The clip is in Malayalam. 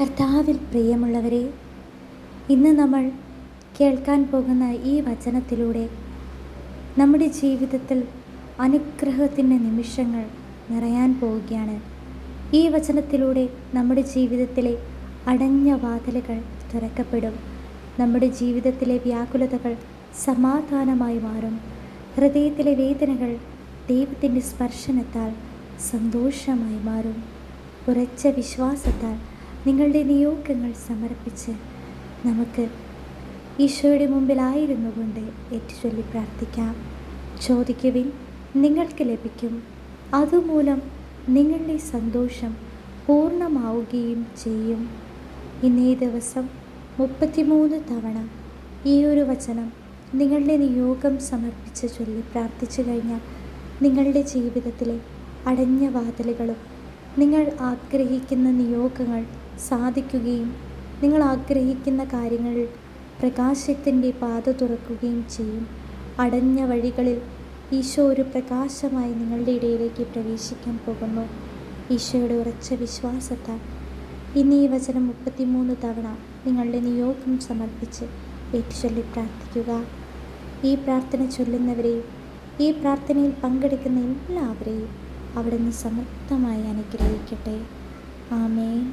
കർത്താവിൽ പ്രിയമുള്ളവരെ ഇന്ന് നമ്മൾ കേൾക്കാൻ പോകുന്ന ഈ വചനത്തിലൂടെ നമ്മുടെ ജീവിതത്തിൽ അനുഗ്രഹത്തിന്റെ നിമിഷങ്ങൾ നിറയാൻ പോവുകയാണ്. ഈ വചനത്തിലൂടെ നമ്മുടെ ജീവിതത്തിലെ അടഞ്ഞ വാതിലുകൾ തുറക്കപ്പെടും. നമ്മുടെ ജീവിതത്തിലെ വ്യാകുലതകൾ സമാധാനമായി മാറും. ഹൃദയത്തിലെ വേദനകൾ ദൈവത്തിന്റെ സ്പർശനത്താൽ സന്തോഷമായി മാറും. ഉറച്ച വിശ്വാസത്താൽ നിങ്ങളുടെ നിയോഗങ്ങൾ സമർപ്പിച്ച് നമുക്ക് ഈശോയുടെ മുമ്പിലായിരുന്നു കൊണ്ട് ഏറ്റുചൊല്ലി പ്രാർത്ഥിക്കാം. ചോദിക്കുവിൻ നിങ്ങൾക്ക് ലഭിക്കും. അതുമൂലം നിങ്ങളുടെ സന്തോഷം പൂർണമാവുകയും ചെയ്യും. ഇന്നേ ദിവസം മുപ്പത്തിമൂന്ന് തവണ ഈ ഒരു വചനം നിങ്ങളുടെ നിയോഗം സമർപ്പിച്ച് ചൊല്ലി പ്രാർത്ഥിച്ചു കഴിഞ്ഞാൽ നിങ്ങളുടെ ജീവിതത്തിലെ അടഞ്ഞ വാതിലുകളും നിങ്ങൾ ആഗ്രഹിക്കുന്ന നിയോഗങ്ങൾ സാധിക്കുകയും നിങ്ങൾ ആഗ്രഹിക്കുന്ന കാര്യങ്ങൾ പ്രകാശത്തിന്റെ പാത തുറക്കുകയും ചെയ്യും. അടഞ്ഞ വഴികളിൽ ഈശോ ഒരു പ്രകാശമായി നിങ്ങളുടെ ഇടയിലേക്ക് പ്രവേശിക്കാൻ പോകുന്നു. ഈശോയുടെ ഉറച്ച വിശ്വാസത്താൽ ഇന്ന് ഈ വചനം മുപ്പത്തിമൂന്ന് തവണ നിങ്ങളുടെ നിയോഗം സമർപ്പിച്ച് ഏറ്റുചൊല്ലി പ്രാർത്ഥിക്കുക. ഈ പ്രാർത്ഥന ചൊല്ലുന്നവരെയും ഈ പ്രാർത്ഥനയിൽ പങ്കെടുക്കുന്ന എല്ലാവരെയും അവിടുന്ന് സമർത്ഥമായി അനുഗ്രഹിക്കട്ടെ. ആമേൻ.